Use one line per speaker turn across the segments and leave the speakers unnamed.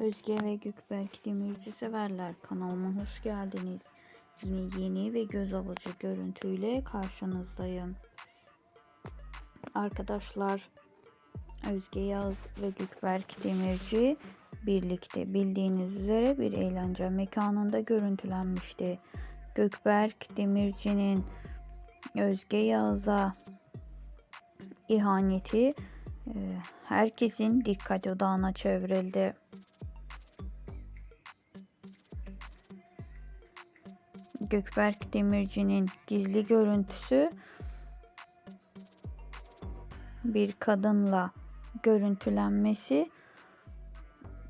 Özge ve Gökberk Demirci severler. Kanalıma hoş geldiniz. Yine yeni ve göz alıcı görüntüyle karşınızdayım. Arkadaşlar Özge Yağız ve Gökberk Demirci birlikte bildiğiniz üzere bir eğlence mekanında görüntülenmişti. Gökberk Demirci'nin Özge Yağız'a ihaneti e, herkesin dikkat odağına çevrildi. Gökberk Demirci'nin gizli görüntüsü bir kadınla görüntülenmesi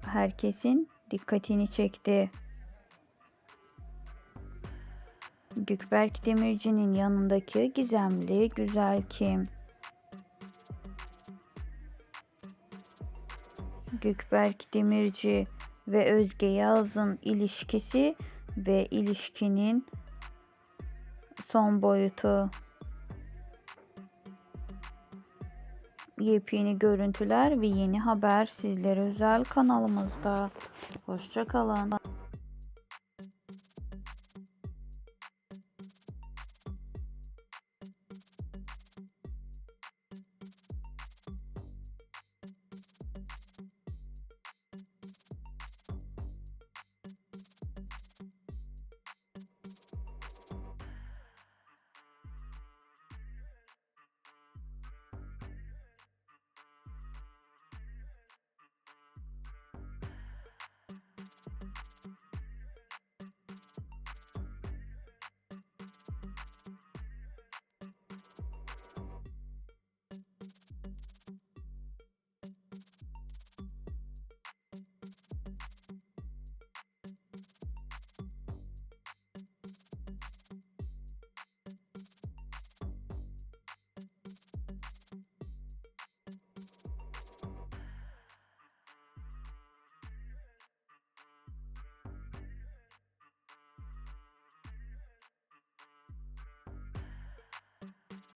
herkesin dikkatini çekti. Gökberk Demirci'nin yanındaki gizemli güzel kim? Gökberk Demirci ve Özge Yağız'ın ilişkisi ve ilişkinin son boyutu. Yepyeni görüntüler ve yeni haber sizlere özel kanalımızda. Hoşçakalın.